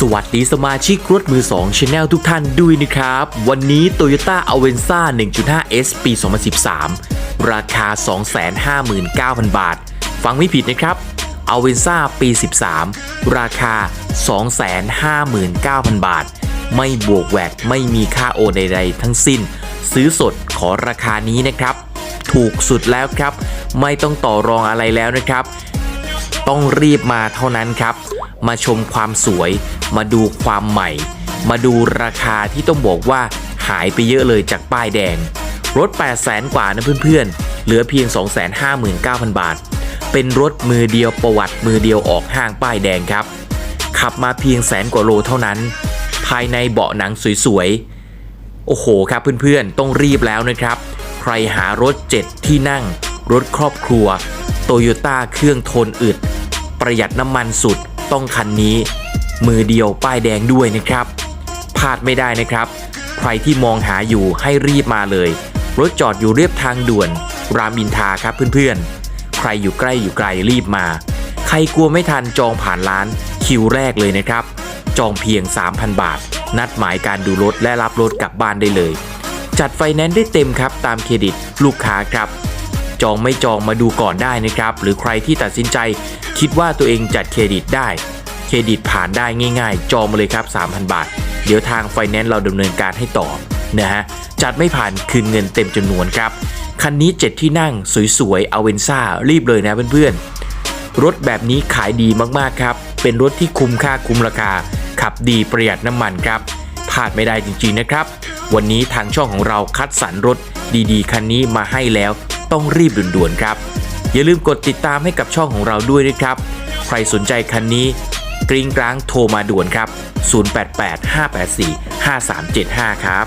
สวัสดีสมาชิกรถมือ2 Channel ทุกท่านด้วยนะครับ วันนี้ Toyota Avenza 1.5S ปี 2013 ราคา 259,000 บาท ฟังไม่ผิดนะครับ Avenza ปี 13 ราคา 259,000 บาท ไม่บวกแวดไม่มีค่าโอนใดๆทั้งสิ้น ซื้อสดขอราคานี้นะครับ ถูกสุดแล้วครับ ไม่ต้องต่อรองอะไรแล้วนะครับ ต้องรีบมาเท่านั้นครับ มาชมความสวย มาดูความใหม่ มาดูราคาที่ต้องบอกว่าหายไปเยอะเลยจากป้ายแดง รถ 8 0 0แสนกว่านะเพื่อนๆ เหลือเพียง 259,000 บาท เป็นรถมือเดียวประวัติมือเดียวออกห้างป้ายแดงครับ ขับมาเพียงแสนกว่าโลเท่านั้น ภายในเบาะหนังสวยๆ โอ้โหครับเพื่อนๆ ต้องรีบแล้วนะครับ ใครหารถ 7 ที่นั่ง รถครอบครัวโตโยต้าเครื่องทนอึด ประหยัดน้ำมันสุด ต้องคันนี้ มือเดียวป้ายแดงด้วยนะครับพลาดไม่ได้นะครับ ใครที่มองหาอยู่ให้รีบมาเลย รถจอดอยู่เรียบทางด่วน รามอินทาครับเพื่อนๆ ใครอยู่ใกล้อยู่ไกลรีบมา ใครกลัวไม่ทันจองผ่านร้านคิวแรกเลยนะครับ จองเพียง 3,000 บาท นัดหมายการดูรถและรับรถกลับบ้านได้เลย จัดไฟแนนซ์ได้เต็มครับตามเครดิตลูกค้าครับจองไม่จองมาดูก่อนได้นะครับ หรือใครที่ตัดสินใจ คิดว่าตัวเองจัดเครดิตได้ เครดิตผ่านได้ง่ายๆ จองมาเลยครับ 3,000 บาท เดี๋ยวทางไฟแนนซ์เราดำเนินการให้ต่อนะฮะจัดไม่ผ่านคืนเงินเต็มจำนวนครับ คันนี้ 7 ที่นั่งสวยๆ เอาเวนซ่ารีบเลยนะเพื่อนๆ รถแบบนี้ขายดีมากๆครับ เป็นรถที่คุ้มค่าคุ้มราคา ขับดีประหยัดน้ำมันครับพลาดไม่ได้จริงๆนะครับ วันนี้ทางช่องของเราคัดสรรรถดีๆ คันนี้มาให้แล้วต้องรีบด่วนๆครับ อย่าลืมกดติดตามให้กับช่องของเราด้วยนะครับ ใครสนใจคันนี้ กริ้งกลางโทรมาด่วนครับ 088 584 5375 ครับ